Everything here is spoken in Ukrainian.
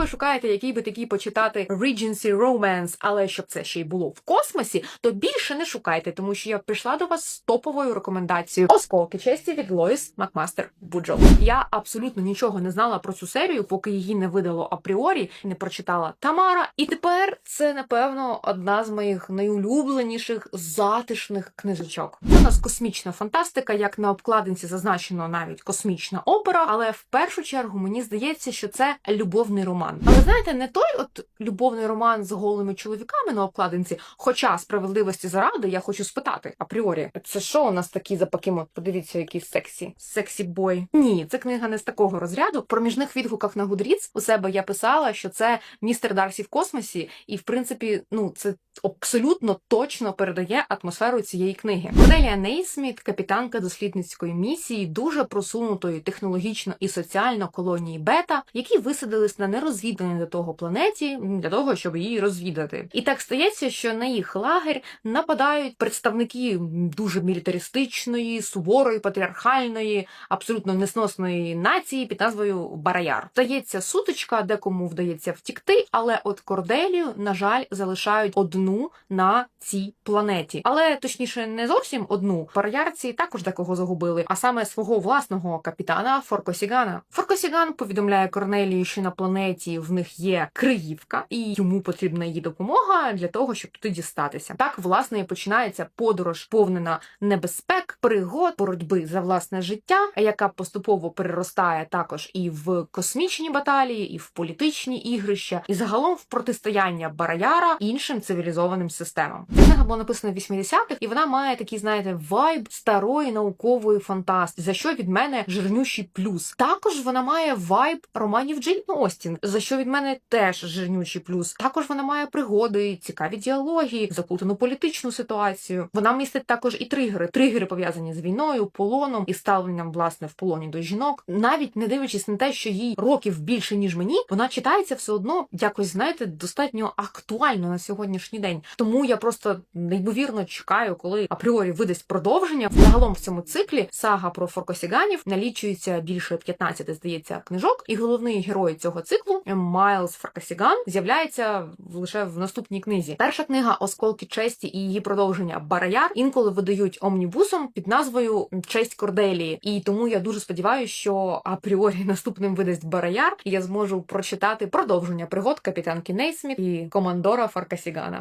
ви шукаєте, який би такий почитати Regency Romance, але щоб це ще й було в космосі, то більше не шукайте, тому що я прийшла до вас з топовою рекомендацією Осколки честі від Лоїс Макмастер Буджол. Я абсолютно нічого не знала про цю серію, поки її не видало апріорі, не прочитала Тамара. І тепер це напевно одна з моїх найулюбленіших затишних книжечок. У нас космічна фантастика, як на обкладинці зазначено навіть космічна опера, але в першу чергу мені здається, що це любовний роман. Але знаєте, не той от любовний роман з голими чоловіками на обкладинці. Хоча справедливості заради я хочу спитати апріорі, це що у нас такі за покемон? Подивіться, який сексі, сексі бой. Ні, це книга не з такого розряду. В проміжних відгуках на Goodreads у себе я писала, що це містер Дарсі в космосі, і в принципі, ну це абсолютно точно передає атмосферу цієї книги. Корнелія Нейсміт, капітанка дослідницької місії, дуже просунутої технологічно і соціально колонії Бета, які висадились на нерозвідані до того планеті для того, щоб її розвідати. І так стається, що на їх лагерь нападають представники дуже мілітаристичної, суворої, патріархальної, абсолютно несносної нації під назвою Бараяр. Здається, сутичка, декому вдається втікти, але от Корделію, на жаль, залишають одну на цій планеті. Але точніше, не зовсім одну. Бараярці також декого загубили, а саме свого власного капітана Форкосігана. Форкосіган повідомляє Корнелії, що на планеті в них є криївка, і йому потрібна її допомога для того, щоб туди дістатися. Так, власне, і починається подорож, повнена небезпек, пригод, боротьби за власне життя, яка поступово переростає також і в космічні баталії, і в політичні ігрища, і загалом в протистояння Бараяра іншим цивілізованим системам. Ця книга була написана в 80-х, і вона має такий, знаєте, вайб старої наукової фантастики, за що від мене жирнющий плюс. Також вона має вайб романів Джейн Остін, за що від мене теж жирнючий плюс. Також вона має пригоди, цікаві діалоги, заплутану політичну ситуацію. Вона містить також і тригери. Тригери пов'язані з війною, полоном і ставленням власне в полоні до жінок. Навіть не дивлячись на те, що їй років більше ніж мені, вона читається все одно якось, знаєте, достатньо актуально на сьогоднішній день. Тому я просто неймовірно чекаю, коли апріорі видасть продовження. Загалом в цьому циклі сага про форкосіганів налічується більше 15, здається, книжок, і головний герой цього циклу Майлз Фаркасіган з'являється лише в наступній книзі. Перша книга Осколки честі і її продовження Бараяр інколи видають омнібусом під назвою Честь Корделії. І тому я дуже сподіваюся, що апріорі наступним видасть Бараяр, і я зможу прочитати продовження пригод капітанки Нейсміт і командора Фаркасігана.